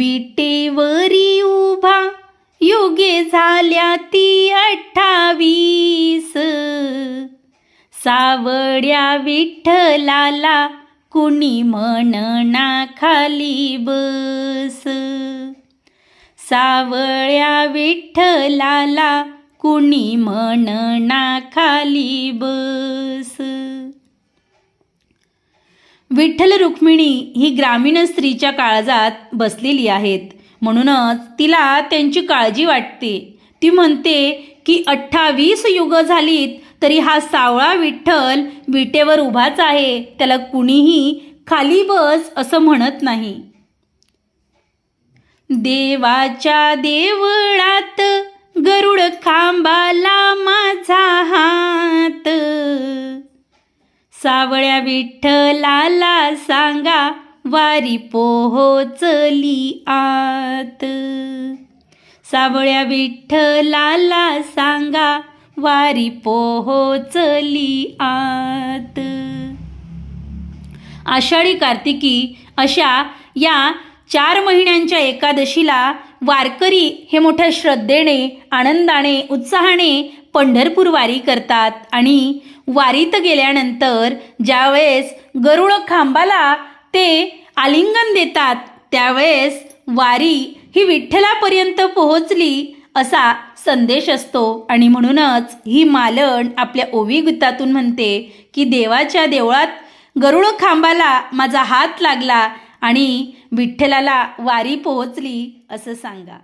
विटेवरी उभा योगे झाल्या ती अठ्ठावीस. सावड्या विठ्ठलाला कुणी म्हणना खाली बस. सावळ्या विठ्ठलाला कुणी म्हणना खाली बस. विठ्ठल रुक्मिणी ही ग्रामीण स्त्रीच्या काळजात बसलेली आहेत. म्हणूनच तिला त्यांची काळजी वाटते. ती म्हणते की अठ्ठावीस युग झालीत तरी हा सावळा विठ्ठल विटेवर उभाच आहे. त्याला कुणीही खाली बस असं म्हणत नाही. देवाच्या देवळात गरुड खांबाला मा सावळ्या विठ्ठलाला सांगा वारी पोहोचली आत. सावळ्या विठ्ठलाला सांगा वारी पोहोचली आत. आषाढी कार्तिकी अशा या चार महिन्यांच्या एकादशीला वारकरी हे मोठ्या श्रद्धेने आनंदाने उत्साहाने पंढरपूर वारी करतात. आणि वारीत गेल्यानंतर ज्यावेळेस गरुड खांबाला ते आलिंगन देतात त्यावेळेस वारी ही विठ्ठलापर्यंत पोहोचली असा संदेश असतो. आणि म्हणूनच ही मालण आपल्या ओवी गीतातून म्हणते की देवाच्या देवळात गरुड खांबाला माझा हात लागला आणि विठ्ठलाला वारी पोहोचली असं सांगा.